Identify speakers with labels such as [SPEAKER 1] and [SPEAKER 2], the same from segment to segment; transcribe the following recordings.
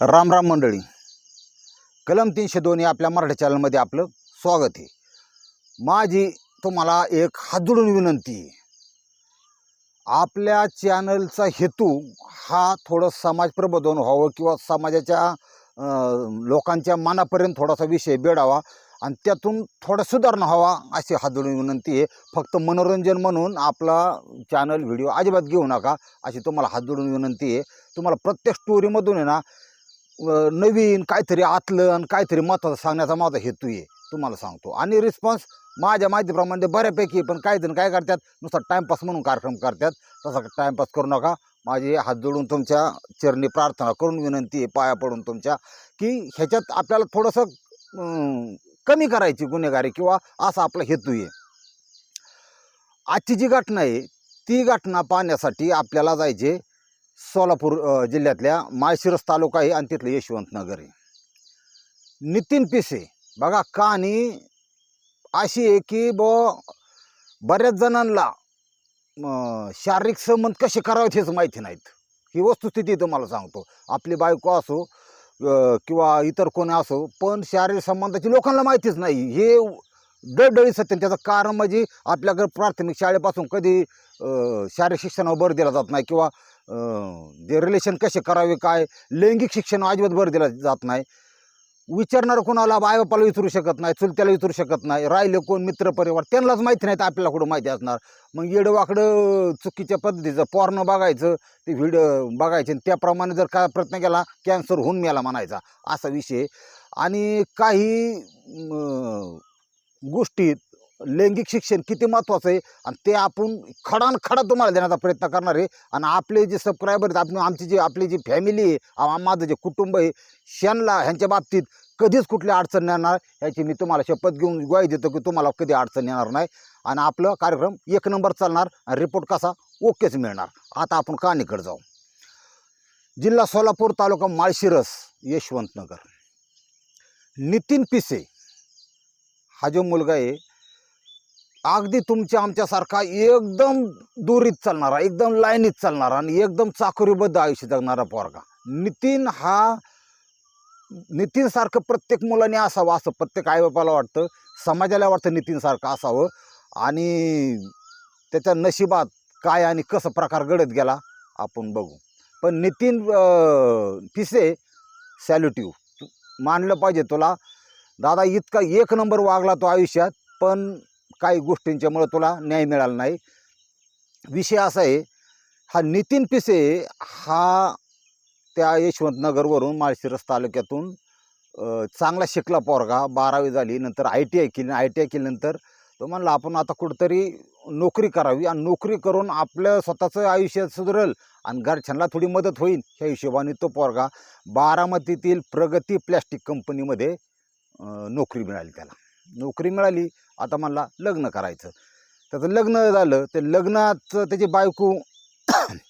[SPEAKER 1] राम राम मंडळी. कलम तीनशे दोन या आपल्या मराठी चॅनलमध्ये आपलं स्वागत आहे. माझी तुम्हाला एक हात जोडून विनंती आहे. आपल्या चॅनलचा हेतू हा थोडं समाज प्रबोधन व्हावं किंवा समाजाच्या लोकांच्या मनापर्यंत थोडासा विषय बेडावा आणि त्यातून थोडा सुधारणा व्हावा अशी हात जोडून विनंती आहे. फक्त मनोरंजन म्हणून आपला चॅनल व्हिडिओ अजिबात घेऊ नका अशी तुम्हाला हात जोडून विनंती आहे. तुम्हाला प्रत्येक स्टोरीमधून आहे ना नवीन काहीतरी आतलं आणि काहीतरी महत्त्वाचं सांगण्याचा माझा हेतू आहे तुम्हाला सांगतो. आणि रिस्पॉन्स माझ्या माहितीप्रमाणे बऱ्यापैकी पण काही जण काय करतात नुसता टाईमपास म्हणून कार्यक्रम करतात. तसा टाईमपास करू नका. माझे हात जोडून तुमच्या चरणी प्रार्थना करून विनंती आहे पाया पडून तुमच्या की ह्याच्यात आपल्याला थोडंसं कमी करायची गुन्हेगारी किंवा असा आपला हेतू आहे. आजची जी घटना आहे ती घटना पाहण्यासाठी आपल्याला जायचे सोलापूर जिल्ह्यातल्या माळशिरस तालुका आहे आणि तिथलं यशवंतनगर आहे. नितीन पिसे बघा कहाणी अशी आहे की ब बऱ्याच जणांना शारीरिक संबंध कसे करावेत हेच माहिती नाहीत. ही वस्तुस्थिती तुम्हाला सांगतो. आपली बायको असो किंवा इतर कोणी असो पण शारीरिक संबंधाची लोकांना माहितीच नाही. हे डळडळी सत्य त्याचं कारण म्हणजे आपल्याकडे प्राथमिक शाळेपासून कधी शारीरिक शिक्षणावर भर दिला जात नाही किंवा जे रिलेशन कसे करावे काय? लैंगिक शिक्षण अजिबात भर दिला जात नाही. विचारणारं कोणाला बायबापाला विचारू शकत नाही चुलत्याला विचारू शकत नाही. राहिले कोण? मित्र परिवार. त्यांनाच माहिती नाही तर आपल्याला कुठं माहिती असणार? मग येडवाकडं चुकीच्या पद्धतीचं पॉर्न बघायचं ते व्हिडिओ बघायचे. आणि त्याप्रमाणे जर काय प्रयत्न केला कॅन्सर होऊन मेला म्हणायचा. असा विषय आणि काही गोष्टीत लैंगिक शिक्षण किती महत्त्वाचं आहे? आणि ते आपण खडान खडा तुम्हाला देण्याचा प्रयत्न करणार आहे. आणि आपले जे सबस्क्रायबर आहेत आपण आमची जी आपली जी फॅमिली आहे माझं जे कुटुंब आहे त्यांना ह्यांच्या बाबतीत कधीच कुठली अडचण येणार ह्याची मी तुम्हाला शपथ घेऊन ग्वाही देतो की तुम्हाला कधी अडचण येणार नाही. आणि आपलं कार्यक्रम एक नंबर चालणार आणि रिपोर्ट कसा? ओकेच मिळणार. आता आपण कहाणीकडे जाऊ. जिल्हा सोलापूर तालुका माळशिरस यशवंतनगर. नितीन पिसे हा जो मुलगा आहे अगदी तुमच्या आमच्यासारखा एकदम दुरीत चालणारा एकदम लाईनीत चालणारा आणि एकदम चाकरीबद्ध आयुष्य जगणारा पोरगा. नितीन हा नितीनसारखं प्रत्येक मुलाने असावं असं प्रत्येक आईबापाला वाटतं. समाजाला वाटतं नितीनसारखं असावं. आणि त्याच्या नशिबात काय आणि कसं प्रकार घडत गेला आपण बघू. पण नितीन पिसे सॅल्युटिव्ह मानलं पाहिजे तुला. दादा इतका एक नंबर वागला तो आयुष्यात पण काही गोष्टींच्यामुळं तुला न्याय मिळाला नाही. विषय असा आहे हा नितीन पिसे हा त्या यशवंतनगरवरून माळशिरस तालुक्यातून चांगला शिकला पोरगा बारावी झाली नंतर आय टी आय केली आय टी आय केल्यानंतर तो म्हणला आपण आता कुठंतरी नोकरी करावी आणि नोकरी करून आपलं स्वतःचं आयुष्य सुधरेल आणि घरच्यांना थोडी मदत होईल. ह्या हिशोबाने तो पोरगा बारामतीतील प्रगती प्लॅस्टिक कंपनीमध्ये नोकरी मिळाली त्याला. नोकरी मिळाली आता म्हणला लग्न करायचं. त्याचं लग्न झालं ते लग्नाचं त्याची बायको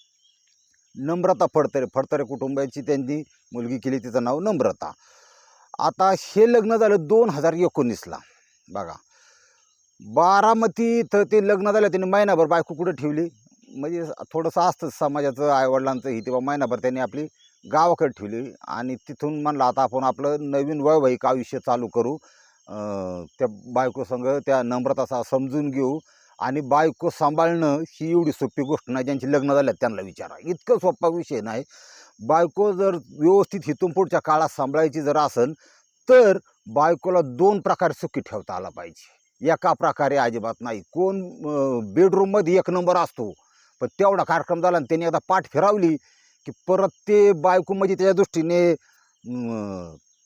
[SPEAKER 1] नम्रता फडतरे फडतरे कुटुंबाची त्यांनी मुलगी केली तिचं नाव नम्रता. आता हे लग्न झालं दोन हजार एकोणीसला. बघा. बारामती तर ते लग्न झालं त्यांनी महिनाभर बायको कुठं ठेवली? म्हणजे थोडंसं असतं समाजाचं आईवडिलांचं ही तेव्हा महिनाभर त्यांनी आपली गावाकडे ठेवली. आणि तिथून म्हणलं आता आपण आपलं नवीन वैवाहिक आयुष्य चालू करू. त्या बायको संग त्या नम्रताचा समजून घेऊ आणि बायको सांभाळणं ही एवढी सोपी गोष्ट नाही ज्यांची लग्न झाल्यात त्यांना विचारा. इतकं सोपा विषय नाही. बायको जर व्यवस्थित हिथून पुढच्या काळात सांभाळायची जर असेल तर बायकोला दोन प्रकारे सुखी ठेवता आला पाहिजे. एका प्रकारे अजिबात नाही. कोण बेडरूममध्ये एक नंबर असतो पण तेवढा कार्यक्रम झाला आणि त्यांनी एकदा पाठ फिरावली की परत ते बायको म्हणजे त्याच्या दृष्टीने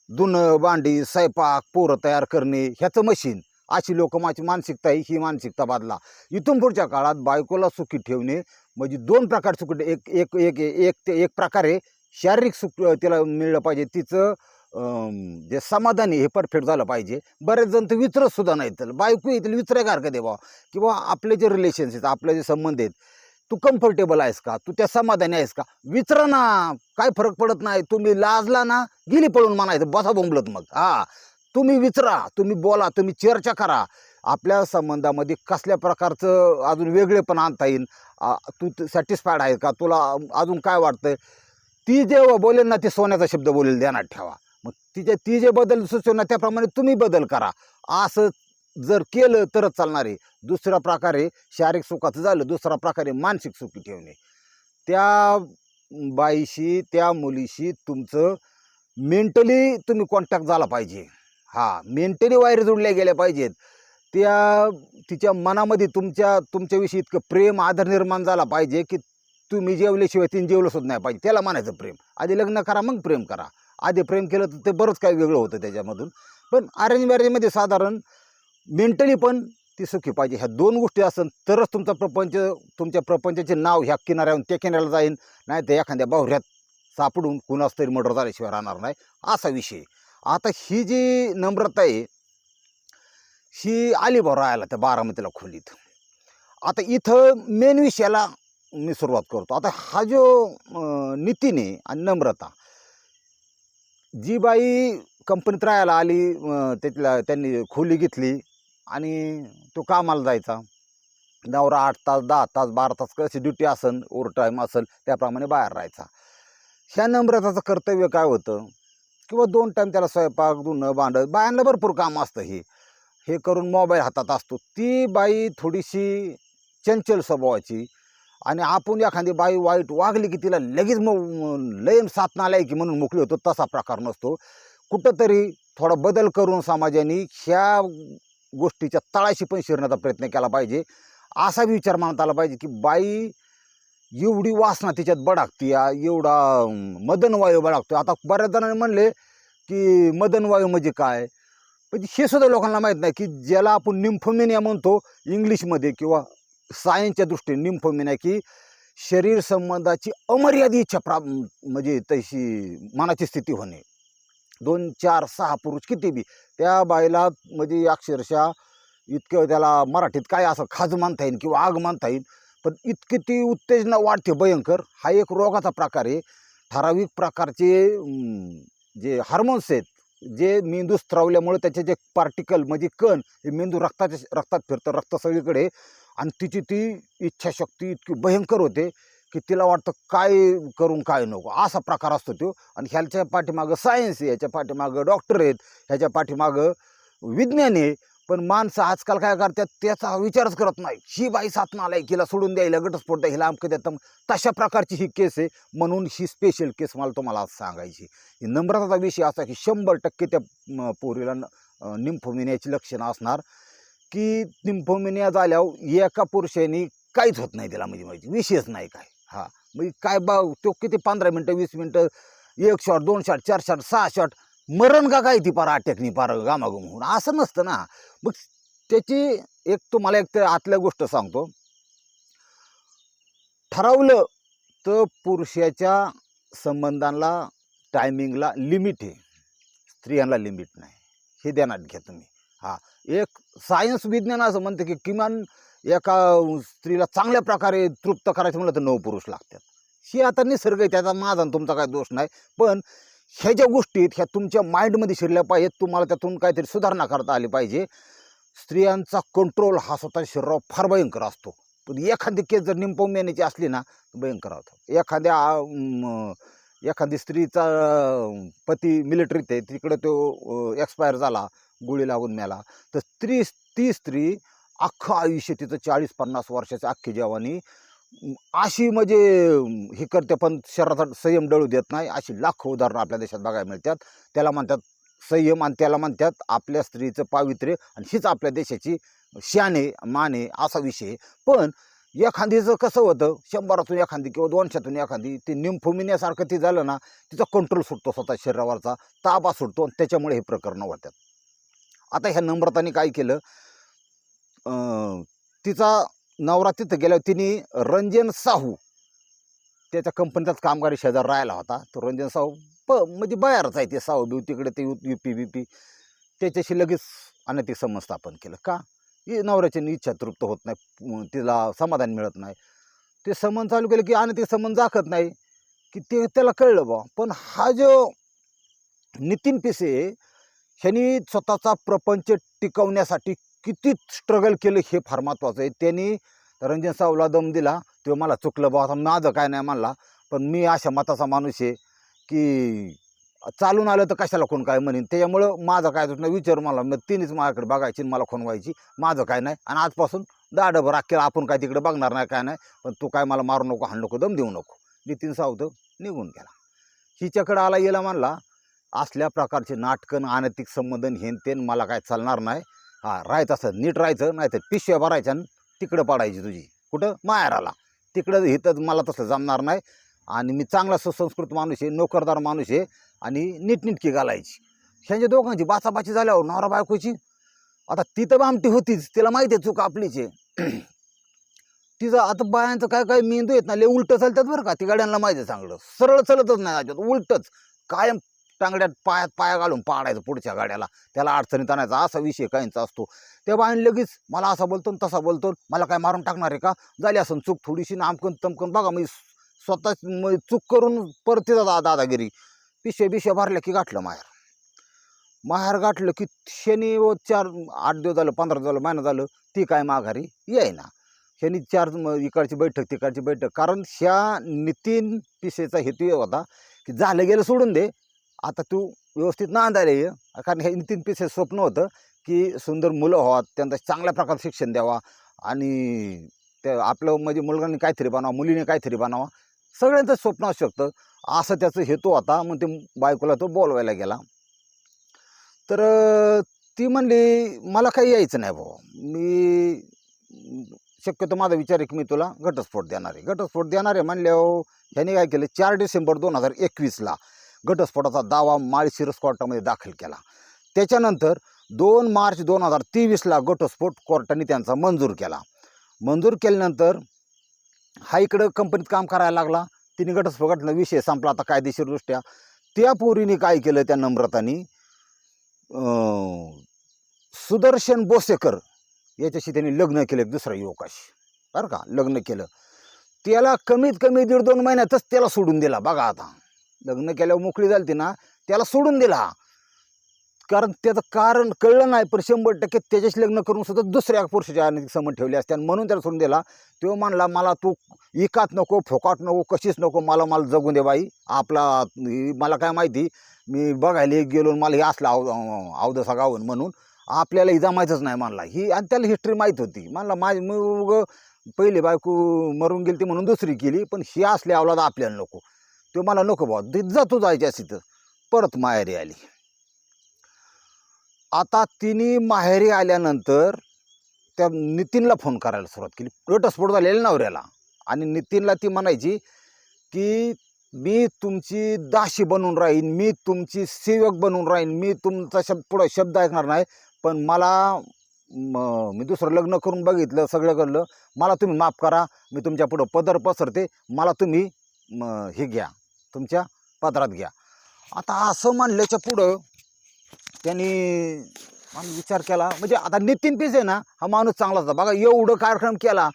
[SPEAKER 1] धुणं भांडी स्वयंपाक पोरं तयार करणे ह्याचं मशीन. अशी लोक माझी मानसिकता आहे ही मानसिकता बदला. इथून पुढच्या काळात बायकोला सुखी ठेवणे म्हणजे दोन प्रकार सुखी एक एक एक एक ते एक प्रकारे शारीरिक सुख तिला मिळलं पाहिजे. तिचं जे समाधानी हे परफेक्ट झालं पाहिजे. बरेच जण तर विचारत सुद्धा नाहीत. तर बायको येतील विचारायसारखं देवा किंवा आपले जे रिलेशन्स आहेत आपले जे संबंध आहेत तू कम्फर्टेबल आहेस का? तू त्या समाधानी आहेस का? विचरा ना काय फरक पडत नाही. तुम्ही लाजला ना गेली पळून म्हणायचं बसा बोंबलत मग. हा. तुम्ही विचरा तुम्ही बोला तुम्ही चर्चा करा. आपल्या संबंधामध्ये कसल्या प्रकारचं अजून वेगळेपण आणता येईल. तू सॅटिस्फाईड आहे का? तुला अजून काय वाटतंय? ती जे बोलेल ना ते सोन्याचा शब्द बोलेल ध्यानात ठेवा. मग तिचे ती जे बदल सुचव ना त्याप्रमाणे तुम्ही बदल करा. असं जर केलं तरच चालणार आहे. दुसऱ्या प्रकारे शारीरिक सुखाचं झालं दुसरा प्रकारे मानसिक सुखी ठेवणे. त्या बाईशी त्या मुलीशी तुमचं मेंटली तुम्ही कॉन्टॅक्ट झाला पाहिजे. हा मेंटली वायर जोडल्या गेल्या पाहिजेत. त्या तिच्या मनामध्ये तुमच्या तुमच्याविषयी इतकं प्रेम आदर निर्माण झाला पाहिजे की तुम्ही जेवल्याशिवाय तिने जेवलं सुद्धा नाही पाहिजे. त्याला म्हणायचं प्रेम. आधी लग्न करा मग प्रेम करा. आधी प्रेम केलं तर ते बरंच काही वेगळं होतं त्याच्यामधून. पण अरेंज मॅरेजमध्ये साधारण मेंटली पण ती सुखी पाहिजे. ह्या दोन गोष्टी असेल तरच तुमचा प्रपंच तुमच्या प्रपंचाचे नाव ह्या किनाऱ्याहून त्या किनाऱ्याला जाईन. नाही तर एखाद्या बाहुऱ्यात सापडून कुणाच तरी मर्डर झाल्याशिवाय राहणार नाही. असा विषय आता ही जी नम्रता आहे ही आली बरं राहायला त्या बारामतीला खोलीत. आता इथं मेन विषयाला मी सुरुवात करतो. आता हा जो नितीने आणि नम्रता जी बाई कंपनीत राहायला आली त्यातला त्यातल्या त्यांनी खोली घेतली. आणि तो कामाला जायचा. नवरा आठ तास दहा तास बारा तास कशी ड्युटी असेल ओव्हर टाईम असेल त्याप्रमाणे बाहेर राहायचा. ह्या नम्रताचं कर्तव्य काय होतं? किंवा दोन टाईम त्याला स्वयंपाक धुणं भांडं बायांना भरपूर काम असतं हे. हे करून मोबाईल हातात असतो. ती बाई थोडीशी चंचल स्वभावाची आणि आपण एखादी बाई वाईट वागली की तिला लगेच मग लयन साथ नालाय की म्हणून मोकळी होतो तसा प्रकार नसतो. कुठंतरी थोडा बदल करून समाजाने ह्या गोष्टीच्या तळाशी पण शिरण्याचा प्रयत्न केला पाहिजे. असा विचार मानता आला पाहिजे की बाई एवढी वासना तिच्यात बडागती एवढा मदनवायू बडाकतो आता बऱ्याच जणांनी म्हणले की मदनवायू म्हणजे काय? म्हणजे हे सुद्धा लोकांना माहीत नाही की ज्याला आपण निम्फोमेनिया म्हणतो इंग्लिशमध्ये किंवा सायन्सच्या दृष्टीने निम्फोमेनिया की शरीर संबंधाची अमर्यादित इच्छा प्रा म्हणजे तशी मनाची स्थिती होणे. दोन चार सहा पुरुष किती बी. त्या बाईला म्हणजे अक्षरशः इतकं त्याला मराठीत काय असं खाज मानता येईल किंवा आग मानता येईल पण इतकी ती उत्तेजना वाढते भयंकर. हा एक रोगाचा प्रकार आहे. ठराविक प्रकारचे जे हार्मोन्स आहेत जे मेंदू स्त्रवल्यामुळे त्याचे जे पार्टिकल म्हणजे कण हे मेंदू रक्ताच्या रक्तात फिरतं रक्त सगळीकडे. आणि तिची ती इच्छाशक्ती इतकी भयंकर होते. की तिला वाटतं काय करून काय नको. असा प्रकार असतो तो. आणि ह्याच्या पाठीमागं सायन्स आहे ह्याच्या पाठीमागं डॉक्टर आहेत ह्याच्या पाठीमागं विज्ञान आहे. पण माणसं आजकाल काय करतात त्याचा विचारच करत नाही ही बाई साथ आलाय हिला सोडून द्यायला घटस्फोट द्या हिला अमकं देतं तशा प्रकारची ही केस आहे. म्हणून ही स्पेशल केस मला तुम्हाला आज सांगायची. ही नम्रताचा विषय असा की शंभर टक्के त्या पोरीला निम्फोमिनियाची लक्षणं असणार. की निम्फोमिनिया झाल्यावर एका पुरुषाने काहीच होत नाही त्याला म्हणजे माहिती. विषयच नाही काय. हा. मग काय बा तो किती? पंधरा मिनटं वीस मिनटं एक शॉट दोन शॉट चार शॉट सहा शॉट मरण का काय ती पार अटॅकनी पार गामागुम होऊन? असं नसतं ना. मग त्याची एक तुम्हाला एक तर आतल्या गोष्ट सांगतो. ठरवलं तर पुरुषाच्या संबंधांना टायमिंगला लिमिट आहे. स्त्रियांना लिमिट नाही. हे ध्यानात घ्या तुम्ही. हा. एक सायन्स विज्ञान असं म्हणतं की किमान एका स्त्रीला चांगल्या प्रकारे तृप्त करायचं म्हणलं तर नऊ पुरुष लागतात. ही आता निसर्ग आहे त्याचा माझा आणि तुमचा काय दोष नाही. पण ह्या ज्या गोष्टीत ह्या तुमच्या माइंडमध्ये शिरल्या पाहिजेत तुम्हाला त्यातून काहीतरी सुधारणा करता आली पाहिजे. स्त्रियांचा कंट्रोल हा स्वतः शरीरावर फार भयंकर असतो. पण एखादी केस जर निंपवण्याची असली ना तर भयंकर होतं. एखाद्या एखादी स्त्रीचा पती मिलिटरीत आहे तिकडं तो एक्सपायर झाला गोळी लागून मेला. तर स्त्री ती स्त्री अख्खं आयुष्य तिचं चाळीस पन्नास वर्षाच्या अख्खी जवानी. अशी म्हणजे हे करते पण शरीराचा संयम डळू देत नाही. अशी लाखो उदाहरणं आपल्या देशात बघायला मिळतात. त्याला म्हणतात संयम आणि त्याला म्हणतात आपल्या स्त्रीचं पावित्र्य आणि हीच आपल्या देशाची शाने माने असा विषय आहे. पण एखादीचं कसं होतं शंभरातून एखादी किंवा दोनशेतून एखादी ती निमफुमिन्यासारखं ती झालं ना तिचा कंट्रोल सुटतो स्वतः शरीरावरचा ताबा सुटतो आणि त्याच्यामुळे हे प्रकरणं होतात आता ह्या नम्रताने काय केलं तिचा नवरा तिथं गेल्यावर तिने रंजन साहू त्याच्या कंपनीचाच कामगारी शेजार राहिला होता. तो रंजन साहू प म्हणजे बयारच आहे ते साहू बिव तिकडे ते यू पी बी पी त्याच्याशी लगेच अनैतिक संबंध स्थापन केलं. का? नवऱ्याची इच्छा तृप्त होत नाही. तिला समाधान मिळत नाही. ते संबंध चालू केलं की अनैतिक संबंध दाखत नाही. की ते त्याला कळलं बा पण हा जो नितीन पिसे ह्यांनी स्वतःचा प्रपंच टिकवण्यासाठी किती स्ट्रगल केलं हे फार महत्त्वाचं आहे. त्यांनी रंजन सावला दम दिला तो मला चुकलं बा आता माझं काय नाही म्हणला. पण मी अशा मताचा माणूस आहे की चालून आलं तर कशाला कोण काय म्हणेन? त्याच्यामुळं माझं काय नाही विचार मला मग तिनेच माझ्याकडे बघायची मला खून व्हायची माझं काय नाही. आणि आजपासून दाडभर अख्खेला आपण काय तिकडे बघणार नाही काय नाही. पण तू काय मला मारू नको हाण नको दम देऊ नको. नितीन सावत निघून गेला. हिच्याकडं आला गेला म्हणला असल्या प्रकारचे नाटकं अनैतिक संबंधन हेन तेन मला काय चालणार नाही. हा राहायचं असं नीट राहायचं नाही तर पिशव्या भरायच्या आणि तिकडं पाडायची तुझी. कुठं? माहेराला. तिकडं इथं मला तसं जमणार नाही. आणि मी चांगला सुसंस्कृत माणूस आहे नोकरदार माणूस आहे आणि नीटनीटकी घालायची. ह्यांच्या दोघांची बाचाबाची झाल्यावर नवरा बायकोची? आता ती तर आमटी होतीच तिला माहिती आहे चूक आपलीच आहे. तिचं आता बायांचं काय काय मेंदू येत ना लय उलटं चालतात बरं का ती गाड्यांना माहिती आहे चांगलं. सरळ चालतच नाही अजिबात उलटच. कायम टांगड्यात पायात पाया घालून पाडायचं पुढच्या गाड्याला. त्याला अडचणीत आणायचा असा विषय काहींचा असतो. त्या आणि लगेच मला असा बोलतो तसा बोलतो मला काय मारून टाकणार आहे का? झाली असं चूक थोडीशी नामकन तमकन बघा मी स्वतः चूक करून परत तिथं दा दादागिरी. पिशे बिशे भरल्या की गाठलं माहेर. माहेर गाठलं की शनी व चार आठ दिवस झालं पंधरा दिवस झालं महिना झालं ती काय माघारी? येईना. शनी चार इकडची बैठक तिकडची बैठक. कारण ह्या नितीन पिशेचा हेतू होता की झालं गेलं सोडून दे आता तू व्यवस्थित नांदायला ये. कारण हे नितीन पिसे स्वप्न होतं की सुंदर मुलं व्हावं त्यांना चांगल्या प्रकारे शिक्षण द्यावा आणि ते आपलं म्हणजे मुलगांनी काहीतरी बनावं मुलीने काहीतरी बनावा. सगळ्यांचं स्वप्न असू शकतं. असं त्याचं हेतू होता. मग ते बायकोला तो बोलवायला गेला. तर ती म्हणली मला काही यायचं नाही भाऊ. मी शक्यतो माझा विचार आहे की मी तुला घटस्फोट देणार आहे. घटस्फोट देणार आहे म्हणल्यावर ह्याने काय केलं? चार डिसेंबर दोन हजार एकवीसला घटस्फोटाचा दावा माळशिरस कोर्टामध्ये दाखल केला. त्याच्यानंतर दोन मार्च दोन हजार तेवीसला घटस्फोट कोर्टाने त्यांचा मंजूर केला. मंजूर केल्यानंतर हा इकडं कंपनीत काम करायला लागला. तिने घटस्फोटातला विषय संपला. आता कायदेशीरदृष्ट्या त्या पोरीने काय केलं त्या नम्रतानी? सुदर्शन बोसेकर याच्याशी त्यांनी लग्न केलं एक दुसऱ्या युवकाशी. बरं का? लग्न केलं. त्याला कमीत कमी दीड दोन महिन्यातच त्याला सोडून दिला. बघा आता. लग्न केल्यावर मोकळी झाली ती ना त्याला सोडून दिला. कारण त्याचं कारण कळलं नाही पण शंभर टक्के त्याच्याशी लग्न करून सुद्धा दुसऱ्या पुरुषाच्या अनेक संबंध ठेवले असते आणि म्हणून त्याला सोडून दिला. तो म्हणला मला तू इकात नको फोकाट नको कशीच नको मला मला जगून दे बाई. आपला मला काय माहिती मी बघायला गेलो मला हे असलं आव अवदसा गावून म्हणून आपल्याला इजा माहीतच नाही म्हणला. ही आणि त्याला हिस्ट्री माहीत होती. म्हणला माझी मग पहिली बायको मरून गेली ती म्हणून दुसरी केली पण ही असली अवलाद आपल्याला नको. तो मला नको भाऊ दिजा जातो जायची अशी तर परत माहेरी आली. आता तिने माहेरी आल्यानंतर त्या नितीनला फोन करायला सुरुवात केली. घटस्फोट झालेला नवऱ्याला. आणि नितीनला ती म्हणायची की मी तुमची दाशी बनून राहीन मी तुमची सेवक बनून राहीन मी तुमचा शब्द पुढं शब्द ऐकणार नाही पण मला मी दुसरं लग्न करून बघितलं सगळं करलं मला तुम्ही माफ करा मी तुमच्या पुढं पदर पसरते मला तुम्ही हे घ्या. तुमच्या पदरात घ्या. आता असं म्हणल्याच्या पुढं त्यांनी आम्ही विचार केला म्हणजे आता नितीन पिसे ना हा माणूस चांगला होता. बघा एवढं कार्यक्रम केला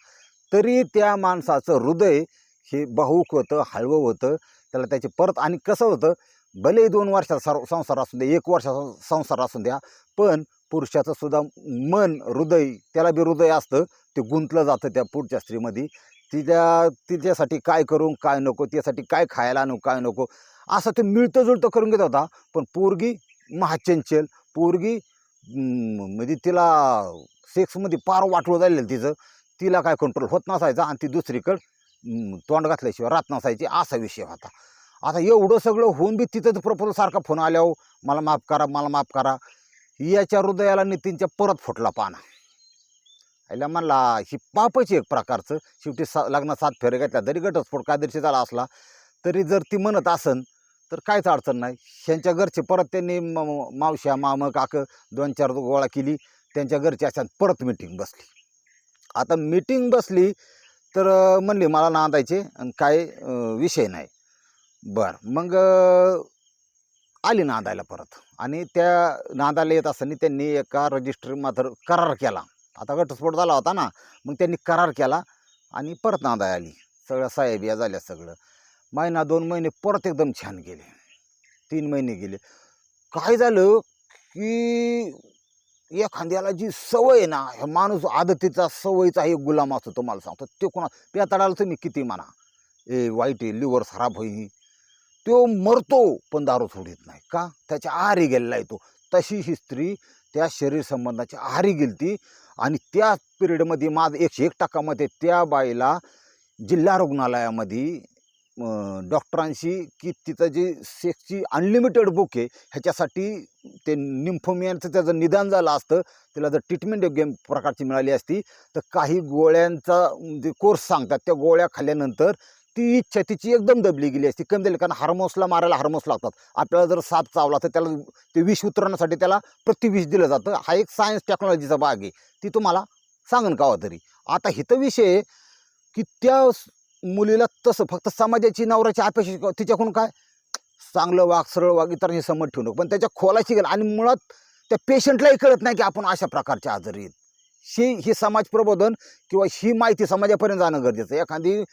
[SPEAKER 1] तरी त्या माणसाचं हृदय हे भाऊक होतं हळवं होतं त्याला त्याचे परत आणि कसं होतं भले दोन वर्षाचा सर संसार असू द्या एक वर्षाचा संसार असू द्या पण पुरुषाचं सुद्धा मन हृदय त्याला बी हृदय असतं ते गुंतलं जातं त्या पुढच्या स्त्रीमध्ये. तिच्या तिच्यासाठी काय करू काय नको त्यासाठी काय खायला आणू काय नको असं ते मिळतं जुळतं करून घेत होता. पण पोरगी महाचंचल पोरगी म्हणजे तिला सेक्समध्ये पार वाटलं झालेलं तिचं तिला काय कंट्रोल होत नसायचा आणि ती दुसरीकडं तोंड घातल्याशिवाय राहत नसायची असा विषय होता. आता एवढं सगळं होऊन बी तिथं प्रपोजल सारखा फोन आल्यावर मला माफ करा मला माफ करा याच्या हृदयाला नितीनच्या परत फुटला पाना. याला म्हणला ही पापच एक प्रकारचं. शेवटी सा लग्नात सात फेरे घेतल्या जरी घटस्फोट कायदेशीर झाला असला तरी जर ती म्हणत असन तर काहीच अडचण नाही. ह्यांच्या घरचे परत त्यांनी म- मावश्या मामं काक दोन चार गोळा केली. त्यांच्या घरची अशा परत मिटिंग बसली. आता मिटिंग बसली तर म्हणली मला नांदायचे आणि काय विषय नाही. बरं मग आली नांदायला परत. आणि त्या नांदायला येत असताना त्यांनी एका रजिस्टर मात्र करार केला. आता घटस्फोट झाला होता ना मग त्यांनी करार केला आणि परत नांदा आली. सगळ्या साहेबिया झाल्या सगळं. महिना दोन महिने परत एकदम छान गेले. तीन महिने गेले. काय झालं की एखाद्याला जी सवय आहे ना हे माणूस आदतीचा सवयीचा एक गुलाम असतो तुम्हाला सांगतो. ते कोणा पेताडाला तुम्ही किती म्हणा. ए वाईट आहे लिव्हर खराब होई. तो मरतो पण दारू सोडित नाही. का? त्याच्या आहारी गेलेला आहे तो. तशी ही स्त्री त्या शरीर संबंधाच्या आहारी गेलती. आणि त्या पिरियडमध्ये माझं एकशे एक टक्कामध्ये त्या बाईला जिल्हा रुग्णालयामध्ये डॉक्टरांशी की तिथं जी सेक्सची अनलिमिटेड बुक आहे ह्याच्यासाठी ते निम्फोमियाचं त्याचं निदान झालं असतं तिला जर ट्रीटमेंट योग्य प्रकारची मिळाली असती तर काही गोळ्यांचा जे कोर्स सांगतात त्या गोळ्या खाल्ल्यानंतर ती इच्छा तिची एकदम दबली गेली असती. कमी झाली कारण हार्मोन्सला मारायला हार्मोन्स लागतात. आपल्याला जर साप चावला तर त्याला ते विष उतरवण्यासाठी त्याला प्रतिविष दिलं जातं. हा एक सायन्स टेक्नॉलॉजीचा भाग आहे. ती तुम्हाला सांगन कावा तरी. आता हिथं विषय आहे की त्या मुलीला तसं फक्त समाजाची नवऱ्याची अपेक्षा तिच्याकडून काय? चांगलं वाघ सरळ वाग इतरांशी समज ठेवू नको पण त्याच्या खोलाशी गेलं. आणि मुळात त्या पेशंटलाही कळत नाही की आपण अशा प्रकारच्या आजारी आहेत. ही ही समाज प्रबोधन किंवा ही माहिती समाजापर्यंत जाणं गरजेचं आहे. एखादी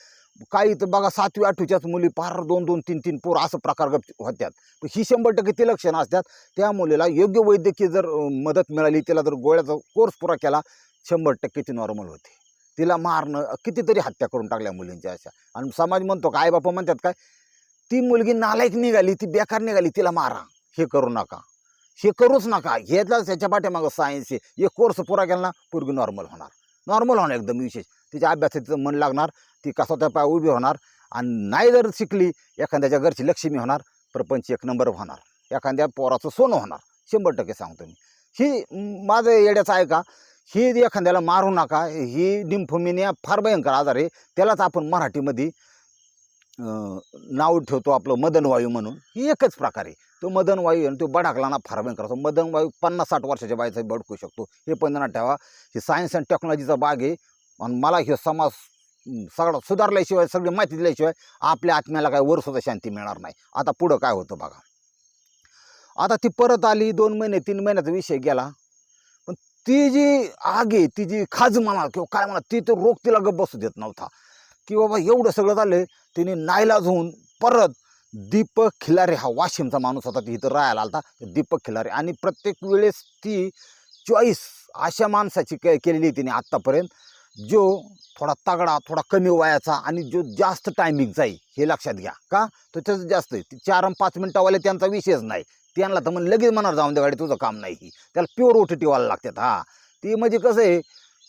[SPEAKER 1] काही तर बघा सातवी आठवीच्याच मुली फार दोन दोन तीन तीन पोर असं प्रकार होत्यात. पण ही शंभर टक्के ती लक्षणं असतात. त्या मुलीला योग्य वैद्यकीय जर मदत मिळाली तिला जर गोळ्याचा कोर्स पुरा केला शंभर टक्के ती नॉर्मल होते. तिला मारणं कितीतरी हत्या करून टाकल्या मुलींच्या अशा. आणि समाज म्हणतो काय बापा म्हणतात काय ती मुलगी नालायक निघाली ती बेकार निघाली तिला मारा. हे करू नका. हे करूच नका. ह्यातलाच त्याच्या पाठीमागं सायन्स आहे. एक कोर्स पुरा केला ना पूर्वी नॉर्मल होणार. नॉर्मल होणार एकदम विशेष. तिच्या अभ्यासात तिचं मन लागणार ती कसा त्या पाय उभी होणार आणि नाही जर शिकली एखाद्याच्या घरची लक्ष्मी होणार प्रपंच एक नंबर होणार. एखाद्या पोराचं सोनं होणार. शंभर टक्के सांगतो मी. ही माझं येड्याचं आहे का ही एखाद्याला मारू नका ही डिम्फोमिनिया फार भयंकर आजार आहे त्यालाच आपण मराठीमध्ये नाव ठेवतो आपलं मदनवायू म्हणून. ही एकच प्रकार आहे. तो मदन वायू आणि तो बडाकला ना फार भयंकर असतो. मदनवायू पन्नास साठ वर्षाच्या बायचा बडकू शकतो. हे पण त्यांना ठेवा. हे सायन्स अँड टेक्नॉलॉजीचा बाग आहे. आणि मला हे समाज सगळं सुधारल्याशिवाय सगळी माहिती दिल्याशिवाय आपल्या आत्म्याला काय वरसुद्धा शांती मिळणार नाही. आता पुढं काय होतं बघा. आता ती परत आली दोन महिने तीन महिन्याचा विषय गेला. पण ती जी आग आहे ती जी खाज म्हणा किंवा काय म्हणा ती तर रोग तिला गप्प बसू देत नव्हता. की बाबा एवढं सगळं झालं तिने नाईलाज होऊन परत दीपक खिलारे हा वाशिमचा माणूस होता ती इथं राहायला आलता. दीपक खिलारे. आणि प्रत्येक वेळेस ती चॉईस अशा माणसाची के केलेली तिने आत्तापर्यंत. जो थोडा तगडा थोडा कमी वयाचा आणि जो जास्त टायमिंगचा आहे हे लक्षात घ्या. का? तो त्याचं जास्त आहे. ती चार आणि पाच मिनटावाले त्यांचा विषयच नाही. त्यांना तर मग लगेच म्हणणार जाऊन दे गाडी तुझं काम नाही ही. त्याला प्युअर ओटीटीवाला लागतात हा. ती म्हणजे कसं आहे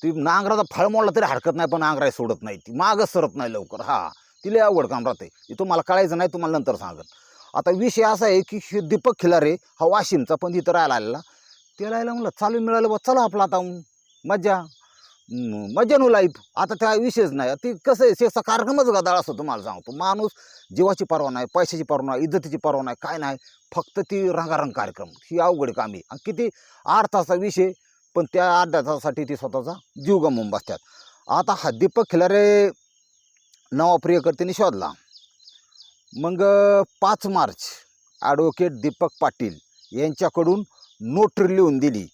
[SPEAKER 1] ती नांगराचा फळ मोडला तरी हरकत नाही पण नांगराय सोडत नाही. ती मागं सरत नाही लवकर हा. तिला अवघड काम राहते हे तुम्हाला कळायचं नाही तुम्हाला नंतर सांगत आता विषय असा आहे की हे दीपक खिलारे हा वाशिमचा पण इथं राहायला आलेला. त्याला यायला म्हणलं चालू मिळालं बा चला आपला आता. मज्जा. मजा नो लाईफ आता त्या विषयच नाही. ती कसं आहे सेक्सचा कार्यक्रमच गदाळ असतो तुम्हाला सांगतो. माणूस जीवाची पर्वा नाही पैशाची पर्वा नाही इज्जतीची पर्वा नाही काय नाही. फक्त ती रंगारंग कार्यक्रम. ही अवघड कामी आणि किती आठ तासाचा विषय पण त्या आठ तासासाठी ती स्वतःचा जीव गमवून बसतात. आता हा दीपक खिलारे नवा प्रियकर्तीने शोधला. मग पाच मार्च ॲडव्होकेट दीपक पाटील यांच्याकडून नोटरी लिहून दिली.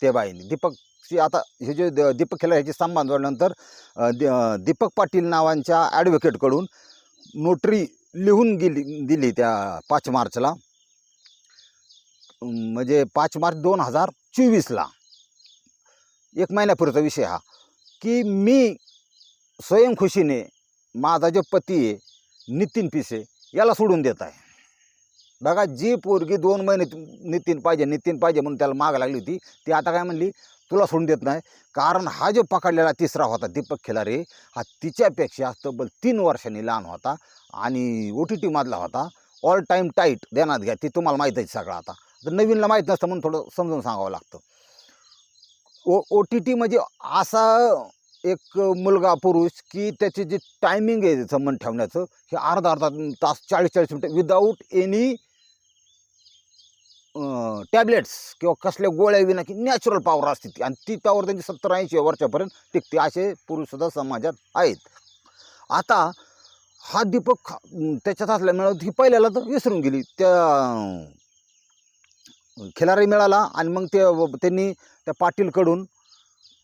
[SPEAKER 1] त्या बाईने. दीपकची आता हे जे द- दीपक खेला ह्याची संबंध जोडल्यानंतर दीपक पाटील नावांच्या ॲडव्होकेटकडून नोटरी लिहून गेली दिली त्या पाच मार्चला. म्हणजे पाच मार्च दोन हजार चोवीसला. एक महिन्यापूर्वीचा विषय हा. की मी स्वयंखुशीने माझा जो पती आहे नितीन पिसे याला सोडून देत आहे. बघा जी पोरगी दोन महिने नितीन पाहिजे नितीन पाहिजे म्हणून त्याला माग लागली होती ती आता काय म्हणली तुला सोडून देत नाही. कारण हा जो पकडलेला तिसरा होता दीपक खिलारे हा तिच्यापेक्षा तब्बल तीन वर्षांनी लहान होता आणि ओ टी टीमधला होता. ऑल टाईम टाईट देण्यात घ्या ते तुम्हाला माहीत आहे सगळं आता. तर नवीनला माहीत नसतं म्हणून थोडं समजून सांगावं लागतं. ओ ओ टी टी म्हणजे असा एक मुलगा पुरुष की त्याचे जे टायमिंग आहे संबंध ठेवण्याचं हे अर्धा अर्धा तास चाळीस चाळीस मिनटं विदाऊट एनी टॅबलेट्स किंवा कसल्या गोळ्या विना की नॅचरल पॉवर असते ती. आणि ती पॉवर त्यांची सत्तर ऐंशी वर्षापर्यंत टिकते. असे पुरुषसुद्धा समाजात आहेत. आता हा दीपक खा- त्याच्यात असल्यामुळं ही पहिल्याला तर विसरून गेली. त्या खिलारी मिळाला आणि मग ते त्यांनी त्या पाटीलकडून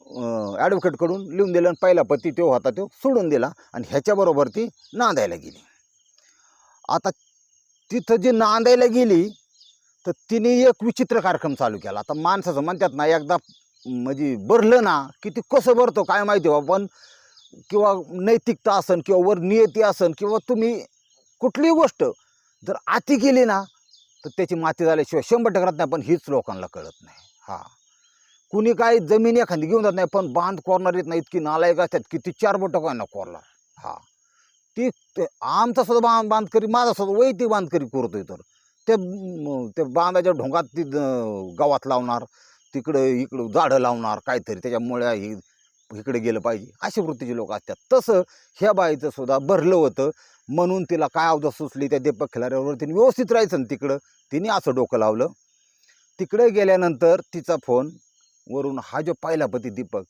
[SPEAKER 1] ॲडव्होकेटकडून लिहून दिलं आणि पहिला पती तो होता तो सोडून दिला आणि ह्याच्याबरोबर ती नांदायला गेली. आता तिथं जी नांदायला गेली तर तिने एक विचित्र कार्यक्रम चालू केला. आता माणसाचं म्हणतात ना एकदा म्हणजे भरलं ना की ते कसं भरतो काय माहिती बाबा पण किंवा नैतिकता असन किंवा वर नियती असन किंवा तुम्ही कुठलीही गोष्ट जर आती केली ना तर त्याची माती झाल्याशिवाय शंभर टक्रात नाही पण हीच लोकांना कळत नाही. हा. कुणी काय जमीन एखादी घेऊन जात नाही पण बांध कोरणार येत नाही इतकी नालायक असतात किती चार बोटं काय ना कोरणार? हा. ती आमचा सुद्धा बांध बांधकरी माझा सुद्धा वैयक्तिक बांधकरी करतोय तर. ते ते बांधाच्या ढोंगात ती गावात लावणार तिकडं इकडं झाडं लावणार काहीतरी त्याच्यामुळे ही इकडे गेलं पाहिजे. अशी वृत्तीचे लोक असतात. तसं ह्या बाईचं सुद्धा भरलं होतं. म्हणून तिला काय अवधा सुचली त्या दीपक खिलाऱ्यावर तिने व्यवस्थित राहायचं ना तिकडं. तिने असं डोकं लावलं. तिकडे गेल्यानंतर तिचा फोन वरून हा जो पहिला पती दीपक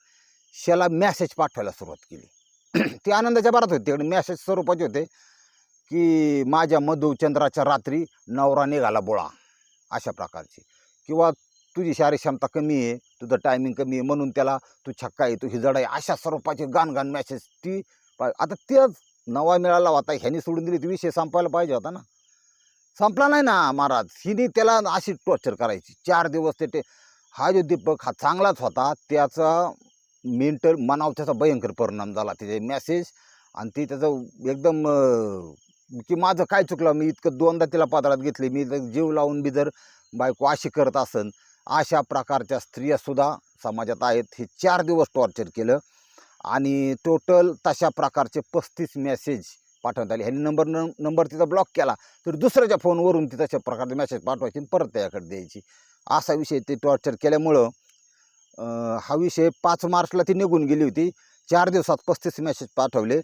[SPEAKER 1] शाला मॅसेज पाठवायला सुरुवात केली. ती आनंदाच्या भरात होती. तिकडे मॅसेज स्वरूपाचे होते की माझ्या मधुचंद्राच्या रात्री नवरा निघाला बोळा अशा प्रकारची. किंवा तुझी शारीरिक क्षमता कमी आहे तुझं टायमिंग कमी आहे म्हणून त्याला तू छक्का आहे तू हिजड आहे अशा स्वरूपाचे गाणगाण मॅसेज ती आता तेच नवा मिळाला होता. ह्यानी सोडून दिली ती विषय संपायला पाहिजे होता ना. संपला नाही ना महाराज. हिने त्याला अशी टॉर्चर करायची. चार दिवस ते ते हा जो दीपक हा चांगलाच होता त्याचा मेंटल मनावर त्याचा भयंकर परिणाम झाला. त्याचे मॅसेज आणि ती त्याचं एकदम की माझं काय चुकलं? मी इतकं दोनदा तिला पात्रात घेतले. मी जीव लावून बी जर बायको अशी करत असन अशा प्रकारच्या स्त्रियासुद्धा समाजात आहेत. हे चार दिवस टॉर्चर केलं आणि टोटल तशा प्रकारचे पस्तीस मेसेज पाठवण्यात आले. ह्यांनी नंबर नंबर तिचा ब्लॉक केला तर दुसऱ्याच्या फोनवरून ती तशा प्रकारचे मेसेज पाठवायची आणि परत त्याच्याकडे द्यायची. असा विषय ते टॉर्चर केल्यामुळं हा विषय पाच मार्चला ती निघून गेली होती. चार दिवसात पस्तीस मेसेज पाठवले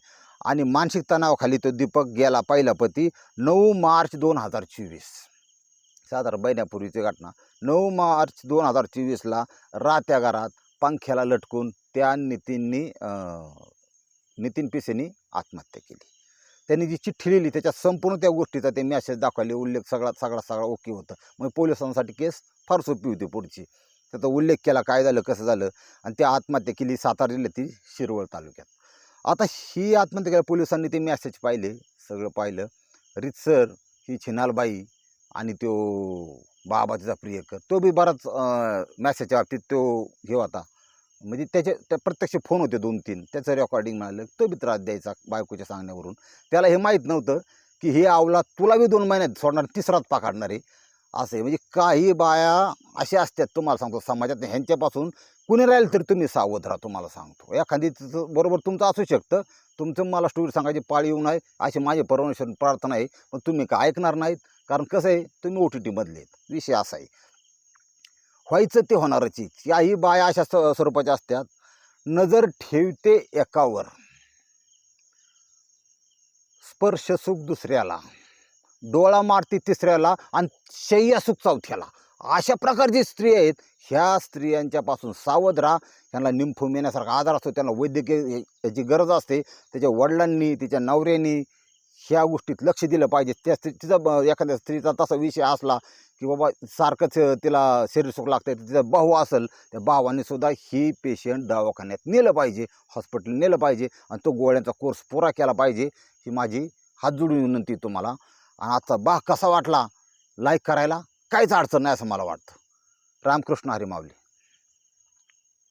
[SPEAKER 1] आणि मानसिक तणावाखाली तो दीपक गेला पहिला पती नऊ मार्च दोन हजार चोवीस. साधारण महिन्यापूर्वीची घटना. नऊ मार्च दोन हजार चोवीसला रात्या घरात पंख्याला लटकून त्या नितीननी नितीन पिसेनी आत्महत्या केली. त्यांनी जी चिठ्ठी लिहिली त्याच्यात संपूर्ण त्या गोष्टीचा ते मॅसेज दाखवले. उल्लेख सगळा सगळा सगळा ओके होतं. मग पोलिसांसाठी केस फार सोपी होती पुढची. त्याचा उल्लेख केला काय झालं कसं झालं आणि त्या आत्महत्या केली सातारा जिल्ह्यातील शिरवळ तालुक्यात. आता ही आत्महत्या केल्या पोलिसांनी ते मॅसेज पाहिले सगळं पाहिलं. रितसर ही छिनालबाई आणि तो बाबा तिचा प्रियकर तो बी बराच मॅसेजच्या बाबतीत तो हे होता. म्हणजे त्याचे त्या प्रत्यक्ष फोन होते दोन तीन त्याचं रेकॉर्डिंग मिळालं. तो बी त्रास द्यायचा बायकोच्या सांगण्यावरून. त्याला हे माहीत नव्हतं की हे आवला तुला बी दोन महिन्यात सोडणार तिसराच पाकाडणार आहे असं आहे. म्हणजे काही बाया अशा असतात तुम्हाला सांगतो समाजात ह्यांच्यापासून कुणी राहील तर तुम्ही सावध राहा तुम्हाला सांगतो. एखादी बरोबर तुमचं असू शकतं. तुमचं मला स्टोरी सांगायची पाळी येऊ नये अशी माझी परमेश्वर प्रार्थना आहे. पण तुम्ही काय ऐकणार नाहीत? कारण कसं आहे तुम्ही ओ टी टीमधले आहेत. विषय असा आहे. व्हायचं ते होणारच याही बाया अशा स- स्वरूपाच्या असतात. नजर ठेवते एकावर. स्पर्श सुख दुसऱ्याला. डोळा मारते तिसऱ्याला आणि शय्या सुख चौथ्याला. अशा प्रकारची स्त्री आहेत ह्या स्त्रियांच्यापासून सावध राहा. ह्यांना निंफू येण्यासारखा आधार असतो. त्यांना वैद्यकीय याची गरज असते. त्याच्या वडिलांनी तिच्या नवऱ्यानी ह्या गोष्टीत लक्ष दिलं पाहिजे. त्या स्त्री तिचा एखाद्या स्त्रीचा तसा विषय असला की बाबा सारखंच तिला शरीर सुख लागतं तिचा भाऊ असेल त्या भावाने सुद्धा ही पेशंट दवाखान्यात नेलं पाहिजे हॉस्पिटल नेलं पाहिजे आणि तो गोळ्यांचा कोर्स पुरा केला पाहिजे ही माझी हात जोडून विनंती तुम्हाला. आणि आजचा बाग कसा वाटला? लाईक करायला काहीच अडचण नाही असं मला वाटतं. रामकृष्ण हरी माऊली.